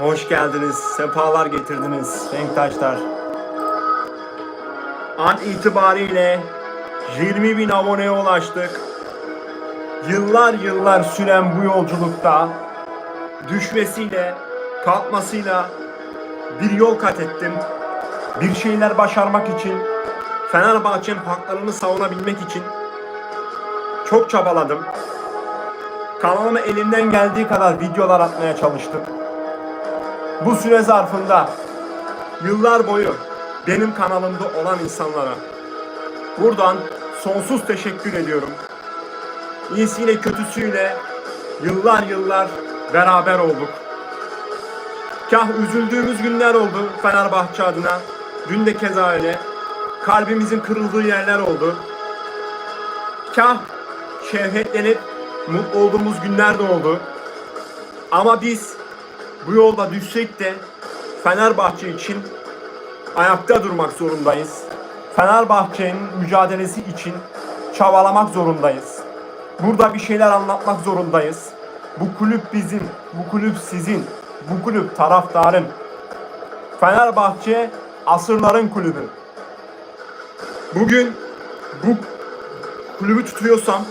Hoş geldiniz, sefalar getirdiniz renktaşlar. An itibariyle 20 bin aboneye ulaştık. Yıllar yıllar süren bu yolculukta düşmesiyle, kalkmasıyla bir yol kat ettim. Bir şeyler başarmak için, Fenerbahçe'nin haklarını savunabilmek için çok çabaladım. Kanalıma elimden geldiği kadar videolar atmaya çalıştım. Bu süre zarfında yıllar boyu benim kanalımda olan insanlara buradan sonsuz teşekkür ediyorum. İyisiyle kötüsüyle yıllar yıllar beraber olduk. Kah üzüldüğümüz günler oldu Fenerbahçe adına. Dün de keza öyle. Kalbimizin kırıldığı yerler oldu. Kah şevhetlenip mutlu olduğumuz günler de oldu. Ama biz bu yolda düşsek de Fenerbahçe için ayakta durmak zorundayız. Fenerbahçe'nin mücadelesi için çabalamak zorundayız. Burada bir şeyler anlatmak zorundayız. Bu kulüp bizim, bu kulüp sizin, bu kulüp taraftarın. Fenerbahçe asırların kulübü. Bugün bu kulübü tutuyorsam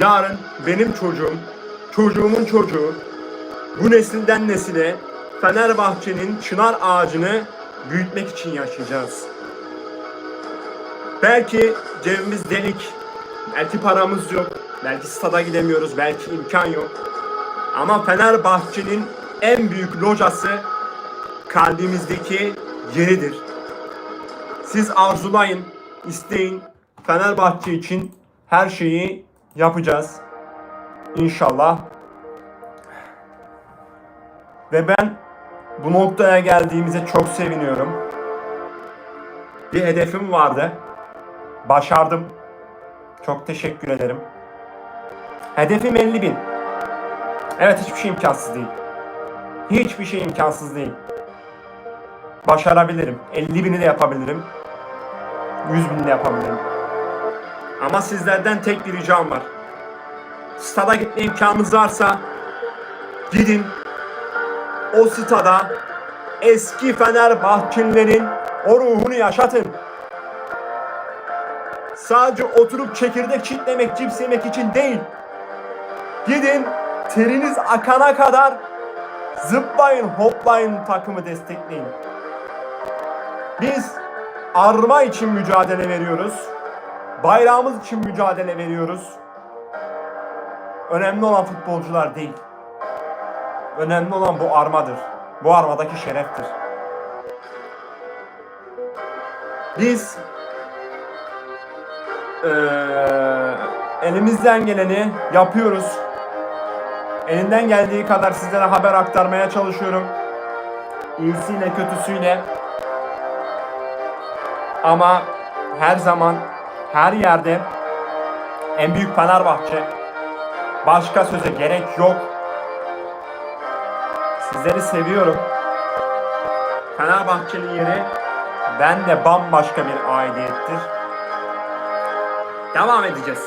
yarın benim çocuğum, çocuğumun çocuğu bu nesilden nesile Fenerbahçe'nin çınar ağacını büyütmek için yaşayacağız. Belki cebimiz delik, belki paramız yok, belki stada gidemiyoruz, belki imkan yok. Ama Fenerbahçe'nin en büyük locası kalbimizdeki yeridir. Siz arzulayın, isteyin. Fenerbahçe için her şeyi yapacağız. İnşallah. Ve ben bu noktaya geldiğimize çok seviniyorum. Bir hedefim vardı. Başardım. Çok teşekkür ederim. Hedefim 50 bin. Evet hiçbir şey imkansız değil. Hiçbir şey imkansız değil. Başarabilirim. 50 bini de yapabilirim. 100 bini de yapabilirim. Ama sizlerden tek bir ricam var. Stada gitme imkanınız varsa gidin o stada eski Fenerbahçelilerin o ruhunu yaşatın. Sadece oturup çekirdek çitlemek, cips yemek için değil. Gidin teriniz akana kadar zıplayın, hoplayın takımı destekleyin. Biz arma için mücadele veriyoruz. Bayrağımız için mücadele veriyoruz. Önemli olan futbolcular değil. Önemli olan bu armadır. Bu armadaki şereftir. Biz eee, elimizden geleni yapıyoruz. Elimden geldiği kadar sizlere haber aktarmaya çalışıyorum. İyisiyle kötüsüyle. Ama her zaman her yerde en büyük Fenerbahçe. Başka söze gerek yok. Sizleri seviyorum. Fenerbahçe'nin yeri ben de bambaşka bir aidiyettir. Devam edeceğiz.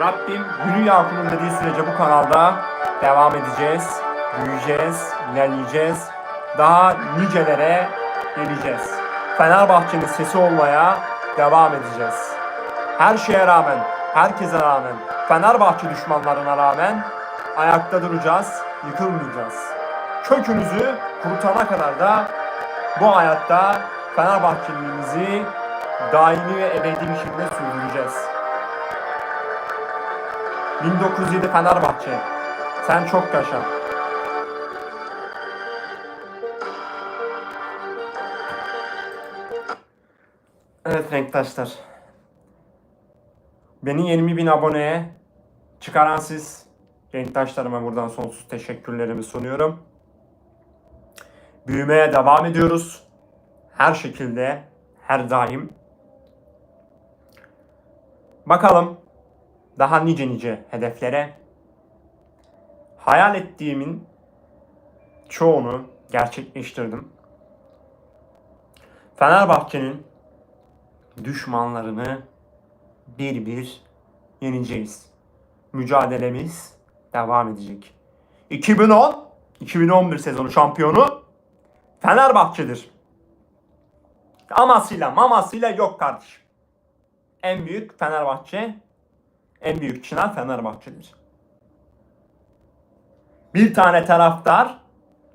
Rabbim Gülü Yakup'un dediği sürece bu kanalda devam edeceğiz. Büyüyeceğiz, ilerleyeceğiz. Daha nicelere geleceğiz. Fenerbahçe'nin sesi olmaya devam edeceğiz. Her şeye rağmen, herkese rağmen, Fenerbahçe düşmanlarına rağmen ayakta duracağız, yıkılmayacağız. Kökünüzü kurutana kadar da bu hayatta Fenerbahçeliliğimizi daimi ve ebedi bir şekilde sürdüreceğiz. 1907 Fenerbahçe. Sen çok yaşa. Evet renktaşlar. Beni 20 bin aboneye çıkaran siz. Renktaşlarıma buradan sonsuz teşekkürlerimi sunuyorum. Büyümeye devam ediyoruz. Her şekilde, her daim. Bakalım daha nice nice hedeflere. Hayal ettiğimin çoğunu gerçekleştirdim. Fenerbahçe'nin düşmanlarını bir bir yeneceğiz. Mücadelemiz devam edecek. 2010 2011 sezonu şampiyonu Fenerbahçe'dir. Amasıyla mamasıyla yok kardeşim. En büyük Fenerbahçe, en büyük çınar Fenerbahçe'dir. Bir tane taraftar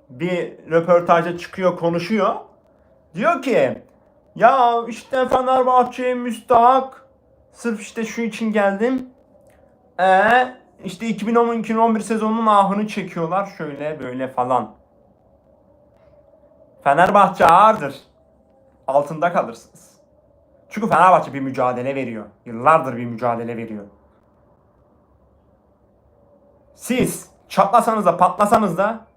bir röportajda çıkıyor konuşuyor. Diyor ki ya işte Fenerbahçe'ye müstahak sırf işte şu için geldim. E işte 2010-2011 sezonunun ahını çekiyorlar şöyle böyle falan. Fenerbahçe ağırdır. Altında kalırsınız. Çünkü Fenerbahçe bir mücadele veriyor. Yıllardır bir mücadele veriyor. Siz çatlasanız da patlasanız da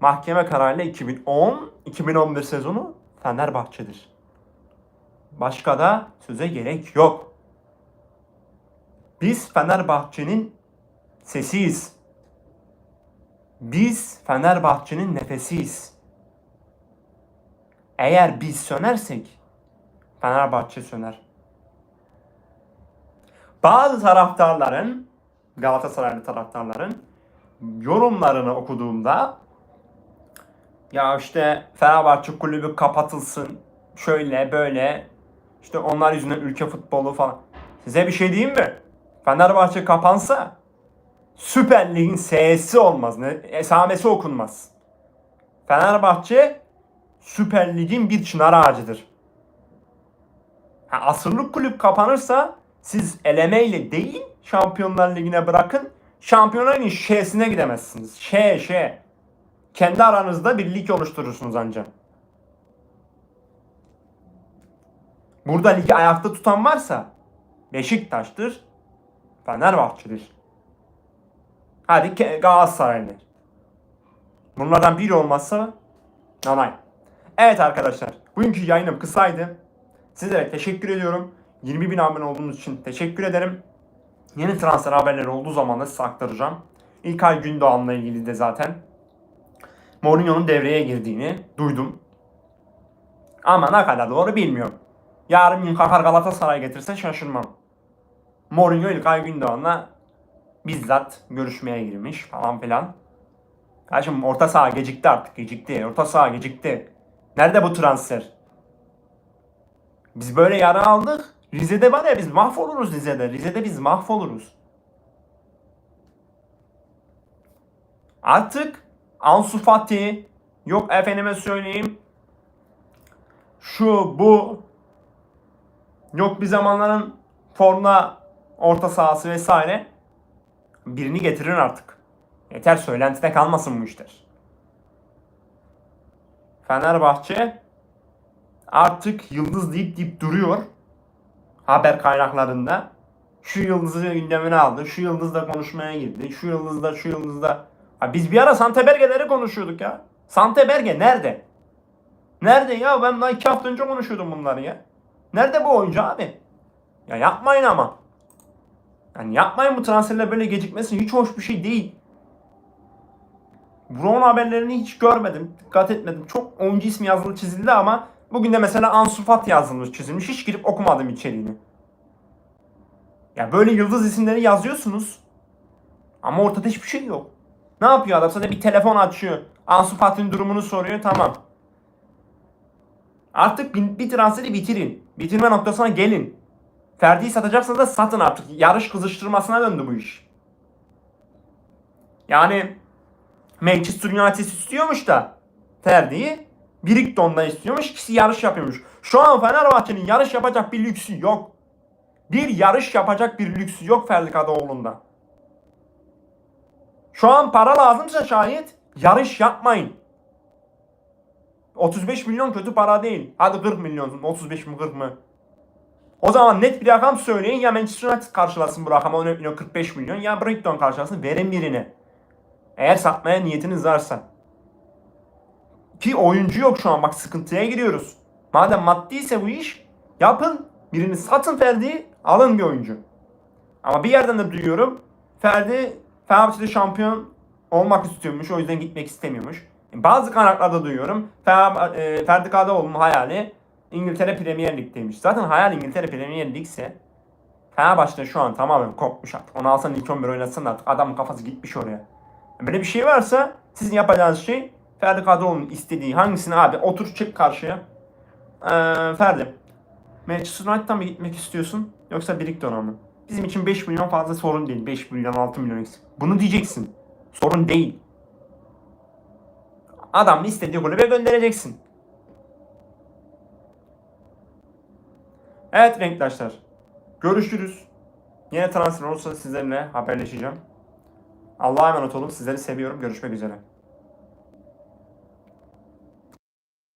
mahkeme kararıyla 2010-2011 sezonu Fenerbahçe'dir. Başka da söze gerek yok. Biz Fenerbahçe'nin sesiyiz. Biz Fenerbahçe'nin nefesiyiz. Eğer biz sönersek Fenerbahçe söner. Bazı taraftarların Galatasaraylı taraftarların yorumlarını okuduğumda ya işte Fenerbahçe kulübü kapatılsın şöyle böyle işte onlar yüzünden ülke futbolu falan. Size bir şey diyeyim mi? Fenerbahçe kapansa Süper Lig'in S'si olmaz. Ne, esamesi okunmaz. Fenerbahçe Süper Lig'in bir çınar ağacıdır. Ha, asırlık kulüp kapanırsa siz elemeyle değil Şampiyonlar Ligi'ne bırakın. Şampiyonlar Ligi'nin Ş'sine gidemezsiniz. Ş, Ş. Kendi aranızda bir lig oluşturursunuz ancak. Burada ligi ayakta tutan varsa Beşiktaş'tır, Fenerbahçe'dir. Hadi Galatasaray'dır. Bunlardan biri olmazsa nanay. Evet arkadaşlar, bugünkü yayınım kısaydı. Sizlere teşekkür ediyorum. 20 bin abone olduğunuz için teşekkür ederim. Yeni transfer haberleri olduğu zaman da size aktaracağım. İlkay Gündoğan'la ilgili de zaten Mourinho'nun devreye girdiğini duydum. Ama ne kadar doğru bilmiyorum. Yarın gün kalkar Galatasaray getirse şaşırmam. Mourinho İlkay Gündoğan'la bizzat görüşmeye girmiş falan filan. Kardeşim orta saha gecikti artık gecikti. Orta saha gecikti. Nerede bu transfer? Biz böyle yara aldık. Rize'de var ya biz mahvoluruz Rize'de. Rize'de biz mahvoluruz. Artık Ansu Fati yok efendime söyleyeyim şu bu yok bir zamanların formda orta sahası vesaire birini getirin artık. Yeter söylentide kalmasın bu işler. Fenerbahçe artık yıldız deyip deyip duruyor haber kaynaklarında. Şu yıldızı gündemine aldı, şu yıldızla konuşmaya girdi, şu yıldızda, şu yıldızda. Ha biz bir ara Santeberge'leri konuşuyorduk ya. Santeberge nerede? Nerede ya? Ben daha iki hafta önce konuşuyordum bunları ya. Nerede bu oyuncu abi? Ya yapmayın ama. Yani yapmayın bu transferler böyle gecikmesi hiç hoş bir şey değil. Brown haberlerini hiç görmedim. Dikkat etmedim. Çok oyuncu ismi yazılı çizildi ama bugün de mesela Ansu Fati yazılmış çizilmiş. Hiç girip okumadım içeriğini. Ya böyle yıldız isimleri yazıyorsunuz. Ama ortada hiçbir şey yok. Ne yapıyor adam? Sadece bir telefon açıyor. Ansu Fati'nin durumunu soruyor. Tamam. Artık bir, bir transferi bitirin. Bitirme noktasına gelin. Ferdi'yi satacaksanız da satın artık. Yarış kızıştırmasına döndü bu iş. Yani Manchester United istiyormuş da Ferdi'yi Brighton'da istiyormuş. İkisi yarış yapıyormuş. Şu an Fenerbahçe'nin yarış yapacak bir lüksü yok. Bir yarış yapacak bir lüksü yok Ferdi Kadıoğlu'nda. Şu an para lazımsa şayet yarış yapmayın. 35 milyon kötü para değil. Hadi 40 milyon. 35 mi 40 mı? O zaman net bir rakam söyleyin. Ya Manchester United karşılasın bu rakamı 10 milyon 45 milyon. Ya Brighton karşılasın. Verin birine. Eğer satmaya niyetiniz varsa. Ki oyuncu yok şu an. Bak sıkıntıya giriyoruz. Madem maddi ise bu iş yapın. Birini satın Ferdi'yi alın bir oyuncu. Ama bir yerden de duyuyorum. Ferdi Fenerbahçe'de şampiyon olmak istiyormuş. O yüzden gitmek istemiyormuş. Bazı kaynaklarda duyuyorum. E, Ferdi Kadıoğlu'nun hayali İngiltere Premier Lig'deymiş. Zaten hayal İngiltere Premier Lig ise Fenerbahçe'de şu an tamamen kopmuş artık. Onu alsan ilk 11 oynatsan artık adamın kafası gitmiş oraya. Böyle bir şey varsa sizin yapacağınız şey Ferdi Kadıoğlu'nun istediği hangisini abi otur çık karşıya. Ee, Ferdi. Manchester United'dan mı gitmek istiyorsun yoksa Brighton'a mı? Bizim için 5 milyon fazla sorun değil. 5 milyon 6 milyon eksik. Bunu diyeceksin. Sorun değil. Adam istediği kulübe göndereceksin. Evet renktaşlar. Görüşürüz. Yine transfer olursa sizlerle haberleşeceğim. Allah'a emanet olun. Sizleri seviyorum. Görüşmek üzere.